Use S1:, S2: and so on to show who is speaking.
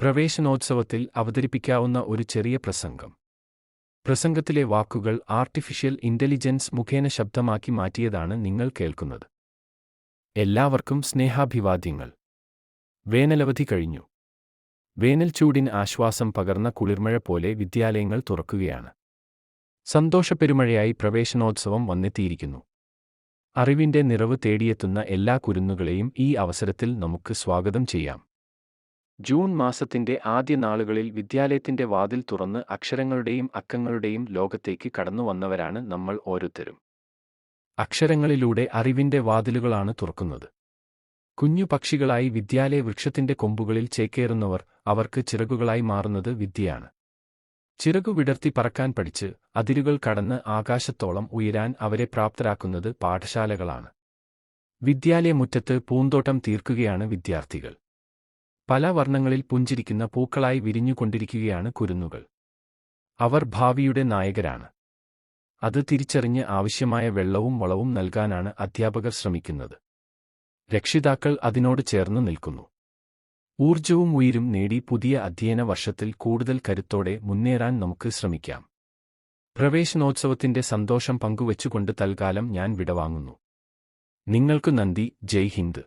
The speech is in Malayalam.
S1: പ്രവേശനോത്സവത്തിൽ അവതരിപ്പിക്കാവുന്ന ഒരു ചെറിയ പ്രസംഗം. പ്രസംഗത്തിലെ വാക്കുകൾ ആർട്ടിഫിഷ്യൽ ഇന്റലിജൻസ് മുഖേന ശബ്ദമാക്കി മാറ്റിയതാണ് നിങ്ങൾ കേൾക്കുന്നത്. എല്ലാവർക്കും സ്നേഹാഭിവാദ്യങ്ങൾ. വേനലവധി കഴിഞ്ഞു. വേനൽ ചൂടിന് ആശ്വാസം പകർന്ന കുളിർമഴ പോലെ വിദ്യാലയങ്ങൾ തുറക്കുകയാണ്. സന്തോഷപ്പെരുമഴയായി പ്രവേശനോത്സവം വന്നെത്തിയിരിക്കുന്നു. അറിവിന്റെ നിറവ് തേടിയെത്തുന്ന എല്ലാ കുരുന്നുകളെയും ഈ അവസരത്തിൽ നമുക്ക് സ്വാഗതം ചെയ്യാം. ജൂൺ മാസത്തിന്റെ ആദ്യ നാളുകളിൽ വിദ്യാലയത്തിന്റെ വാതിൽ തുറന്ന് അക്ഷരങ്ങളുടെയും അക്കങ്ങളുടെയും ലോകത്തേക്ക് കടന്നുവന്നവരാണ് നമ്മൾ ഓരോരുത്തരും. അക്ഷരങ്ങളിലൂടെ അറിവിന്റെ വാതിലുകളാണ് തുറക്കുന്നത്. കുഞ്ഞു പക്ഷികളായി വിദ്യാലയ വൃക്ഷത്തിന്റെ കൊമ്പുകളിൽ ചേക്കേറുന്നവർ അവർക്ക് ചിറകുകളായി മാറുന്നത് വിദ്യയാണ്. ചിറകു വിടർത്തി പറക്കാൻ പഠിച്ച് അതിരുകൾ കടന്ന് ആകാശത്തോളം ഉയരാൻ അവരെ പ്രാപ്തരാക്കുന്നത് പാഠശാലകളാണ്. വിദ്യാലയമുറ്റത്ത് പൂന്തോട്ടം തീർക്കുകയാണ് വിദ്യാർത്ഥികൾ. പല വർണങ്ങളിൽ പുഞ്ചിരിക്കുന്ന പൂക്കളായി വിരിഞ്ഞുകൊണ്ടിരിക്കുകയാണ് കുരുന്നുകൾ. അവർ ഭാവിയുടെ നായകരാണ്. അത് തിരിച്ചറിഞ്ഞ് ആവശ്യമായ വെള്ളവും വളവും നൽകാനാണ് അധ്യാപകർ ശ്രമിക്കുന്നത്. രക്ഷിതാക്കൾ അതിനോട് ചേർന്ന് നിൽക്കുന്നു. ഊർജവും ഉയിരും നേടി പുതിയ അധ്യയന വർഷത്തിൽ കൂടുതൽ കരുത്തോടെ മുന്നേറാൻ നമുക്ക് ശ്രമിക്കാം. പ്രവേശനോത്സവത്തിന്റെ സന്തോഷം പങ്കുവച്ചുകൊണ്ട് തൽക്കാലം ഞാൻ വിടവാങ്ങുന്നു. നിങ്ങൾക്കു നന്ദി. ജയ് ഹിന്ദ്.